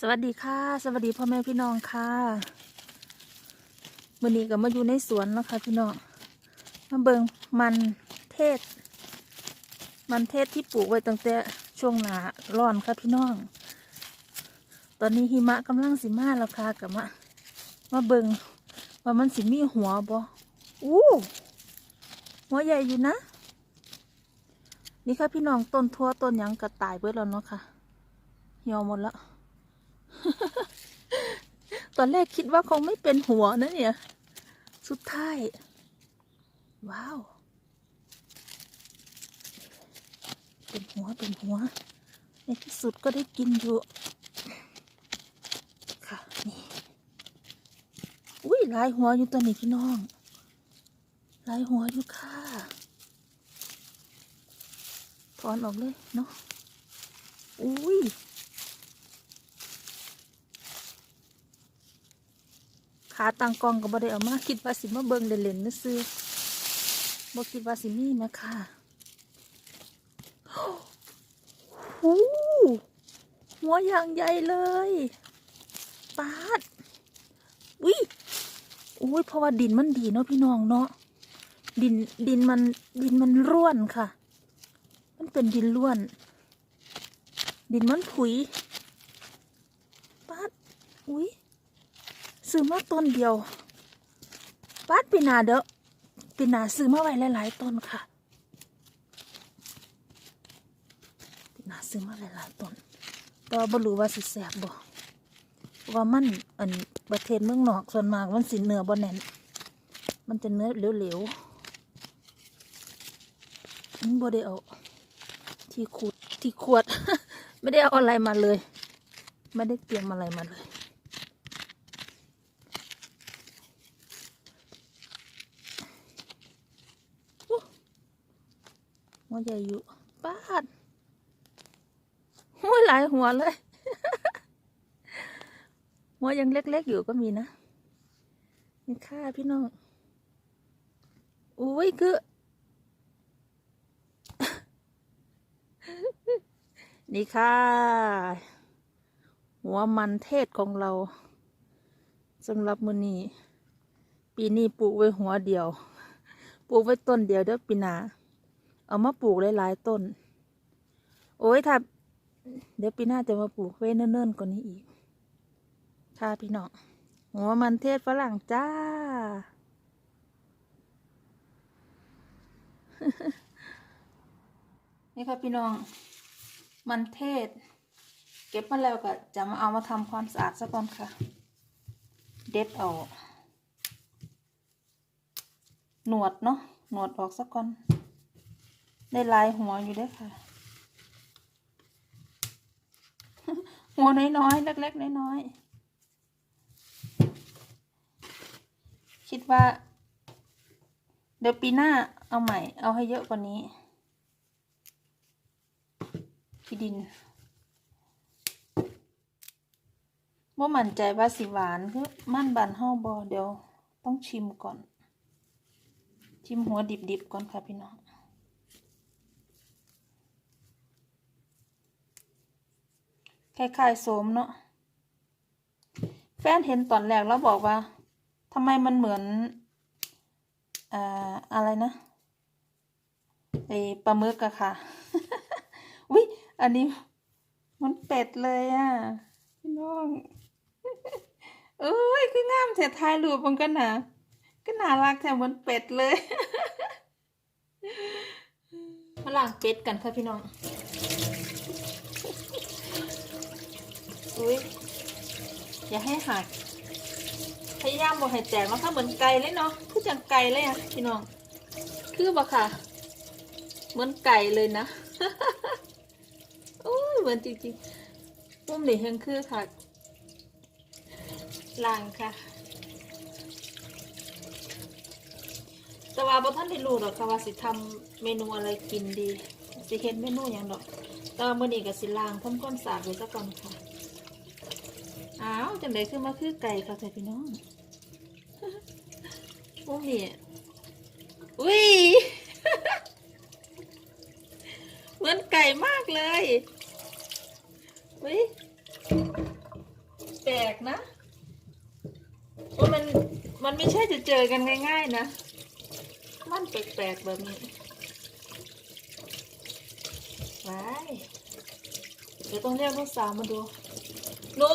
สวัสดีค่ะ สวัสดีพ่อแม่พี่น้องค่ะวันนี้ก็มาอยู่ในสวนแล้วค่ะพี่น้องมาเบิงมันเทศ มันเทศที่ปลูกไว้ตั้งแต่ช่วงหนาร้อนค่ะพี่น้อง ตอนนี้หิมะกำลังสิมาแล้วค่ะกับมามาเบิงว่ามันสิมีหัวบ่อู้หัวใหญ่อยู่นะ นี่ค่ะพี่น้องต้นทั่วต้นยังกระตายเบิดแล้วเนาะค่ะเหี่ยวหมดแล้ว ตอนแรกคิดว่าคงไม่เป็นหัวนะเนี่ย สุดท้าย ว้าว เป็นหัวเป็นหัว ในที่สุดก็ได้กินอยู่ค่ะนี่อุ้ยลายหัวอยู่ตัวนี้พี่น้องลายหัวอยู่ค่ะ ถอนออกเลยเนาะอุ้ย ขาตังกองก็บ่ได้เอามาคิดว่าสิมาเบิ่งเล่นๆนะซื้อบ่คิดว่าสิมีนะค่ะหูหัวอย่างใหญ่เลยปาดอุ้ยอุ้ยเพราะว่าดินมันดีเนาะพี่น้องเนาะดินดินมันดินมันร่วนค่ะ มันเป็นดินร่วน ดินมันผุยปาดอุ้ย ซื้อมาต้นเดียวปาดปีนาเด้อปีนาซื้อมาไว้หลายๆต้นค่ะปีนาซื้อมาหลายๆต้นแต่ว่าบ่รู้ว่าสิแสบบ่ว่ามันอันประเทศเมืองนอกส่วนมากมันสิเนื้อบ่แน่นมันจะเนื้อเหลวๆมันบ่ได้เอาที่ขูดที่ขวด ไม่ได้เอาอะไรมาเลย ไม่ได้เตรียมอะไรมาเลย หัวใหญ่อยู่ป้าดหัวหลายหัวเลย หัวยังเล็กๆอยู่ก็มีนะนี่ค่ะพี่น้องอุ้ยคือ นี่ค่ะ หัวมันเทศของเราสำหรับมือนี้ ปีนี้ปลูกไว้หัวเดียว ปลูกไว้ต้นเดียวเด้อปีหนา เอามาปลูกหลายๆต้น โอ้ยถ้าเดี๋ยวปีหน้าจะมาปลูกไว้เนิ่นๆกว่านี้อีก ค่ะพี่น้องหัวมันเทศฝรั่งจ้า นี่ค่ะพี่น้อง มันเทศ เก็บมาแล้วก็จะมาเอามาทำความสะอาดซะก่อนค่ะ เด็ดเอาหนวดเนาะ หนวดออกซะก่อน ได้ลายหัวอยู่ด้วยค่ะ หัวน้อยๆเล็กๆน้อยๆคิดว่า เดี๋ยวปีหน้าเอาใหม่ เอาให้เยอะกว่านี้ที่ดินว่ามั่นใจว่าสิหวานคือมั่นบานเฮาบอเดี๋ยวต้องชิมก่อน ชิมหัวดิบๆก่อนค่ะพี่น้อง คล้ายๆโสมเนาะแฟนเห็นตอนแรกแล้วบอกว่าทำไมมันเหมือนอ่าอะไรนะไอปลาหมึกอะค่ะอุ้ยอันนี้มันเป็ดเลยอะพี่น้องเอ้ยคืองามแถทายรูปมันกันนะก็น่ารักแถมเหมือนเป็ดเลยมาล่างเป็ดกันค่ะพี่น้อง อุ้ยอย่าให้หักพยายามบอกให้แตกมันะคะเหมือนไก่เลยเนาะคือจังไก่เลยอะพี่น้อง คือบ่ค่ะ เหมือนไก่เลยนะโอ้ยเหมือนจริงๆปุ่มนี่ยังคือค่ะล่างค่ะ แต่ว่าบ่ท่านได้รู้หรอกค่ะว่าสิทำเมนูอะไรกินดี สิเฮ็ดเมนูอย่างดอกแต่ว่ามื้อนี้ก็สิล้างทำความสะอาดไว้ซะก่อนค่ะ อ้าวจังไดคือมาคือไก่ค่ะแต่พี่น้องโอ้ยอุ้ยเหมือนไก่มากเลยอุ้ยแปลกนะว่ามันมันไม่ใช่จะเจอกันง่าย ๆ นะ มันแปลกๆแบบนี้ไปเดี๋ยวต้องเรียกลูกสาวมาดูหนู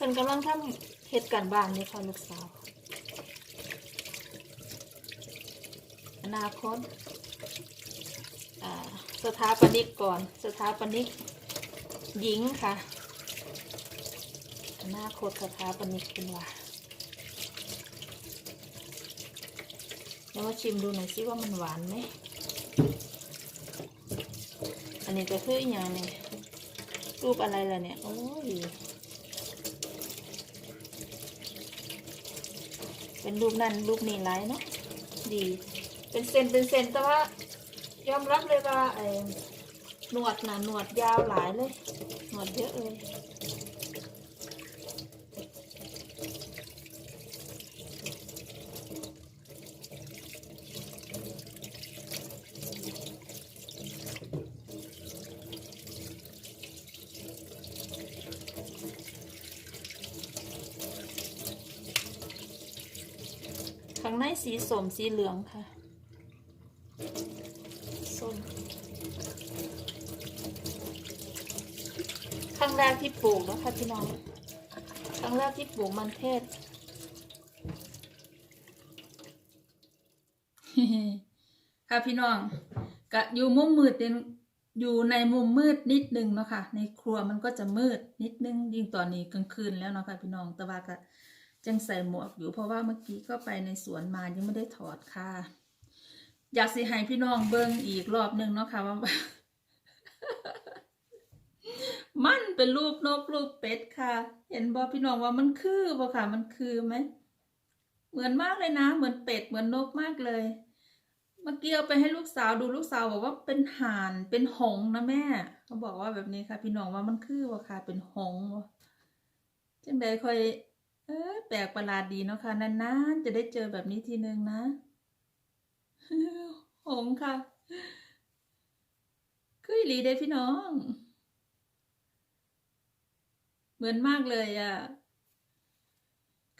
เพิ่นกำลังทำเหตุการบ้านนี่ค่ะลูกสาว อนาคตอ่าสถาปนิกก่อน สถาปนิกหญิงค่ะ อนาคตสถาปนิกเป็นว่าเดี๋ยวมาชิมดูหน่อยสิว่ามันหวานไหม อันนี้ก็คืออหย่างนี้รูปอะไรล่ะเนี่ย โอ้ย เป็นรูปนั่นรูปนี้ไรเนาะดี เป็นเซนเป็นเซนแต่ว่ายอมรับเลยว่าไอ้หนวดนะหนวดยาวหลายเลย หนวดเยอะเลย สีสมสีเหลืองค่ะส้มครั้งแรกที่ปลูกนะคะพี่น้องครั้งแรกที่ปลูกมันเทศ ค่ะพี่น้องกะอยู่มุมมืดเดนอยู่ในมุมมืดนิดนึงเนาะค่ะในครัวมันก็จะมืดนิดนึงยิ่งตอนนี้กลางคืนแล้วเนาะค่ะพี่น้องแต่ว่าก็ จังใส่หมวกอยู่เพราะว่าเมื่อกี้ก็ไปในสวนมายังไม่ได้ถอดค่ะ อยากสิให้พี่น้องเบิ่งอีกรอบหนึ่งเนาะค่ะว่า มันเป็นรูปนกรูปเป็ดค่ะ เห็นบอพี่น้องว่ามันคือบ่ค่ะ มันคือไหมเหมือนมากเลยนะ เหมือนเป็ดเหมือนนกมากเลย เมื่อกี้เอาไปให้ลูกสาวดูลูกสาวบอกว่าเป็นห่านเป็นหงนะแม่เขาบอกว่าแบบนี้ค่ะ พี่น้องว่ามันคือบ่ค่ะ เป็นหงจังใดค่อย เออแปลกประหลาดดีเนาะค่ะนานๆจะได้เจอแบบนี้ทีนึงนะหงค่ะ คือหลีเด้พี่น้อง เหมือนมากเลยอะ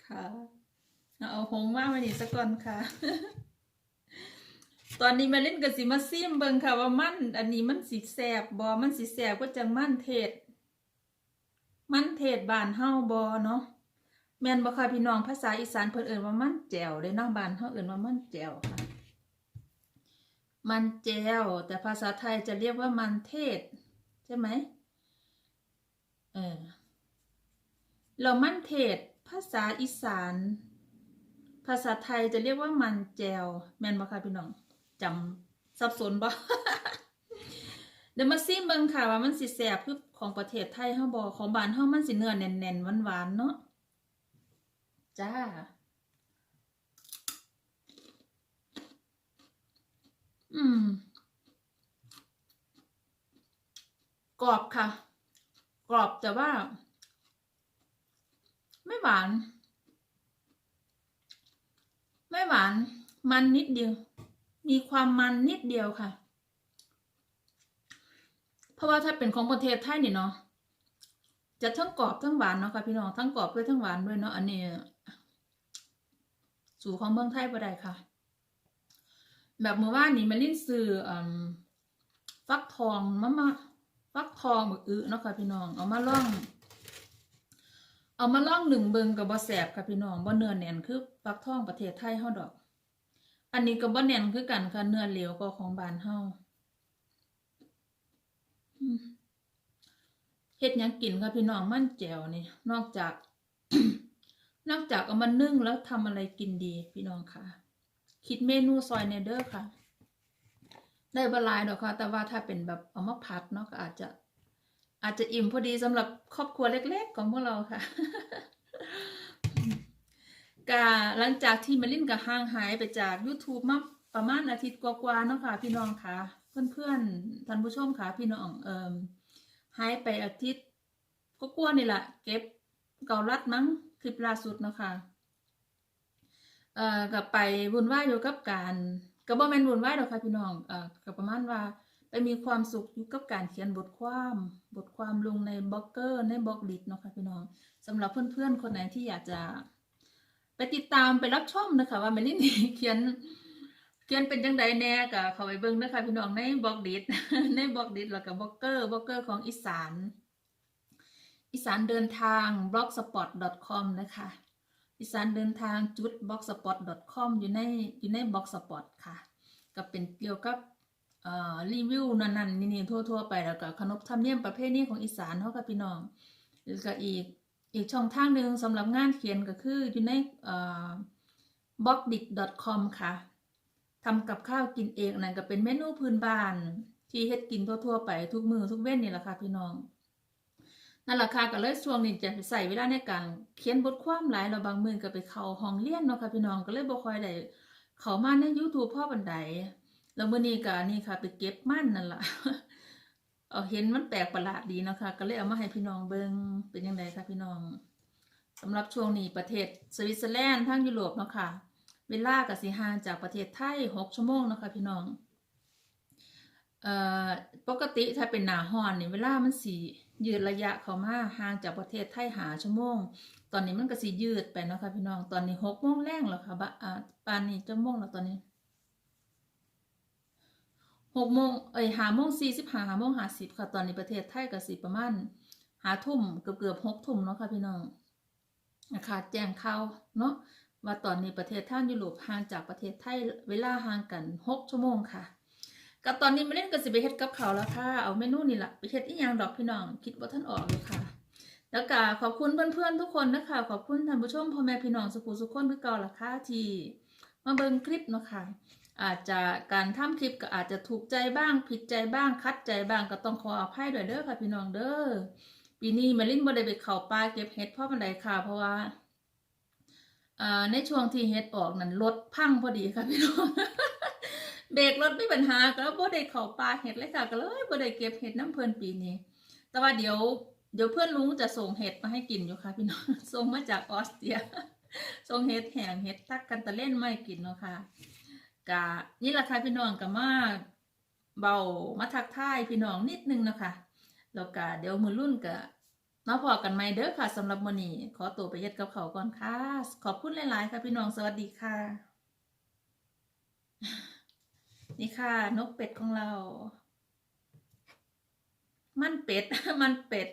ค่ะ เอาหงส์มาไว้นี่สักก่อนค่ะ ตอนนี้มาเล่นกับสิมาซิมเบิงค่ะ ว่ามัน อันนี้มันสีแสบบอมันสีแสบก็จังมันเทศ มันเทศบานเฮาบอเนาะ แม่นบ่ค่ะพี่น้องภาษาอีสานเพิ่นเอิ้นว่ามันแจ่วเด้นาะบ้านเฮาเอิ้นว่ามันแจ่วค่ะ มันแจ่วแต่ภาษาไทยจะเรียกว่ามันเทศ ใช่ไหมเออเรามันเทศ ภาษาอีสาน ภาษาไทยจะเรียกว่ามันแจวแม่นบ่ค่ะพี่น้องจำสับสนบ่เดี๋ยวมาซิมเบิ่งค่ะว่ามันสิแซ่บคือของประเทศไทยเฮาบ่ของบ้านเฮามันสิเนื้อแน่นๆหวานๆเนาะ จ้า อืม กรอบค่ะ กรอบแต่ว่า ไม่หวาน ไม่หวาน มันนิดเดียว มีความมันนิดเดียวค่ะ เพราะว่าถ้าเป็นของประเทศไทยนี่เนาะ จะทั้งกรอบทั้งหวานเนาะค่ะพี่น้องทั้งกรอบด้วยทั้งหวานด้วยเนาะอันนี้ สู่ของเมืองไทยบ่ได้ค่ะ แบบเมื่อวานนี้มาลิ้นซื้ออฟักทองมามาฟักทองบักอึเนาะค่ะพี่น้อง เอามาล่อง เอามาล่องหนึ่งเบิงกับบ่แสบค่ะพี่น้องบ่เนื้อแน่นคือฟักทองประเทศไทยเฮาดอก อันนี้ก็บ่แน่นคือกันค่ะเนื้อเหลวก็ของบานเฮาอืม เฮ็ดยังกินค่ะพี่น้องมันแจ่วนี่นอกจาก นอกจากเอามานึ่งแล้วทำอะไรกินดีพี่น้องค่ะ คิดเมนูซอยเนเดอร์ค่ะ ได้บหลายดอกค่ะ แต่ว่าถ้าเป็นแบบเอามาผัดเนาะก็อาจจะ อาจจะอิ่มพอดีสำหรับครอบครัวเล็ก ๆ ของพวกเราค่ะกาหลังจากที่มาลินกับห่างหายไปจาก YouTube มาประมาณอาทิตย์กว่าๆเนาะค่ะ พี่น้องค่ะ เพื่อนๆท่านผู้ชมค่ะ พี่น้องเอ่ม หายไปอาทิตย์ก็กว่าๆนี่แหละเก็บเกาลัดมั้งคลิปล่าสุดเนาะค่ะเอ่อกับไปวุ่นวายอยู่กับการก็บ่แมนวุ่นวายดอกค่ะพี่น้องเอ่อก็ประมาณว่าไปมีความสุขอยู่กับการเขียนบทความบทความลงในบล็อกเกอร์ในบล็อกดิเนาะค่ะพี่น้องสำหรับเพื่อนๆคนไหนที่อยากจะไปติดตามไปรับชมนะคะว่าเมลินนี่เขียน เขียนเป็นจังใดแน่ก็เข้าไปเบิ่งนะคะพี่น้องในบล็อกดิในบล็อกดิแล้วก็บล็อกเกอร์บล็อกเกอร์ของอีสาน อีสานเดินทาง blogspot.com นะคะอีสานเดินทางจุด blogspot.com อยู่ในอยู่ใน blogspot ค่ะ ก็เป็นเกี่ยวกับรีวิวนั่นๆนี่ๆทั่ว ๆ ไปแล้วก็ขนบธรรมเนียมประเพณีของอีสานเฮากับพี่น้องแล้วก็อีกอีกช่องทางหนึ่งสำหรับงานเขียนก็คืออยู่ในเอ่อ blogdit.com ค่ะ ทำกับข้าวกินเองนั่นก็เป็นเมนูพื้นบ้าน ที่เฮ็ดกินทั่วๆไปทุกมือทุกเว้นนี่แหละค่ะพี่น้องนั่นแหละค่ะก็เลยช่วงนี้จะใส่เวลาในการเขียนบทความหลายเราบางมือก็ไปเข้าห้องเรียนเนาะค่ะพี่น้องก็เลยบ่ค่อยได้เข้ามาใน YouTube พ่อบันไดแล้วมื้อนี้ก็นี่ค่ะ ไปเก็บมันนั่นแหละเอาเห็นมันแปลกประหลาดดีเนาะค่ะก็เลยเอามาให้พี่น้องเบิ่งเป็นยังไงคะพี่น้องสำหรับช่วงนี้ประเทศสวิตเซอร์แลนด์ทางยุโรปเนาะค่ะ เวลาก็สิห่างจากประเทศไทย6ชั่วโมงนะคะพี่น้อง เอ่อปกติถ้าเป็นหนาฮอนเนี่ยเวลามันสิยืดระยะเข้ามาห่างจากประเทศไทยหาชั่วโมง ตอนนี้มันก็สิยืดไปเนาะค่ะพี่น้องตอนนี้หกโมงแรงแล้วค่ะบะอ่าปานนี้จะโมงแล้วตอนนี้หกโมงเอ้ยหาโมงสี่สิบหาหาโมงหาสิบค่ะตอนนี้ประเทศไทยก็สิประมาณหาทุ่มเกือบเกือบหกทุ่มเนาะค่ะพี่น้องนะคะแจ้งข่าวเนาะ ว่าตอนนี้ประเทศท่านยุโรปห่างจากประเทศไทยเวลาห่างกันหกชั่วโมงค่ะกับตอนนี้มาเล่นกับสิไปเฮ็ดกับเขาแล้วค่ะ เอาเมนูนี่แหละไปเฮ็ดอีหยังดอกพี่น้อง คิดว่าท่านออกเลยค่ะ แล้วก็ขอบคุณเพื่อนๆทุกคนนะคะ ขอบคุณท่านผู้ชมพ่อแม่พี่น้องสุขุสุขคนคือเก่าล่ะค่ะที่มาเบิ่งคลิปเนาะค่ะอาจจะการทำคลิปก็อาจจะถูกใจบ้าง ผิดใจบ้าง คัดใจบ้างก็ต้องขออภัยด้วยเด้อค่ะพี่น้องเด้อปีนี้มาลินบ่ได้ไปเข้าป่าเก็บเห็ดเพราะมันใดค่ะเพราะว่า ในช่วงที่เห็ดออกนั้นรถพังพอดีค่ะพี่น้องเบรกรถไม่ปัญหาก็บ่ได้เข้าป่าเห็ดเลยค่ะก็เลยบ่ได้เก็บเห็ดน้ำเพลินปีนี้ แต่ว่าเดี๋ยวเดี๋ยวเพื่อนลุงจะส่งเห็ดมาให้กินอยู่ค่ะพี่น้องส่งมาจากออสเตรียส่งเห็ดแห้งเห็ดตักกันตะเล่นไม่กินเนาะค่ะกะนี่แหละค่ะพี่น้องก็มาเบามาทักทายพี่น้องนิดนึงเนาะคะแล้วก็เดี๋ยวมือรุ่นก็ มาพอกันไหมเด้อค่ะสำหรับมื้อนี้ขอตัวไปเฮ็ดกับเขาก่อนค่ะ ขอบคุณหลาย ๆ ค่ะพี่น้องสวัสดีค่ะ นี่ค่ะ นกเป็ดของเรา มันเป็ด มันเป็ด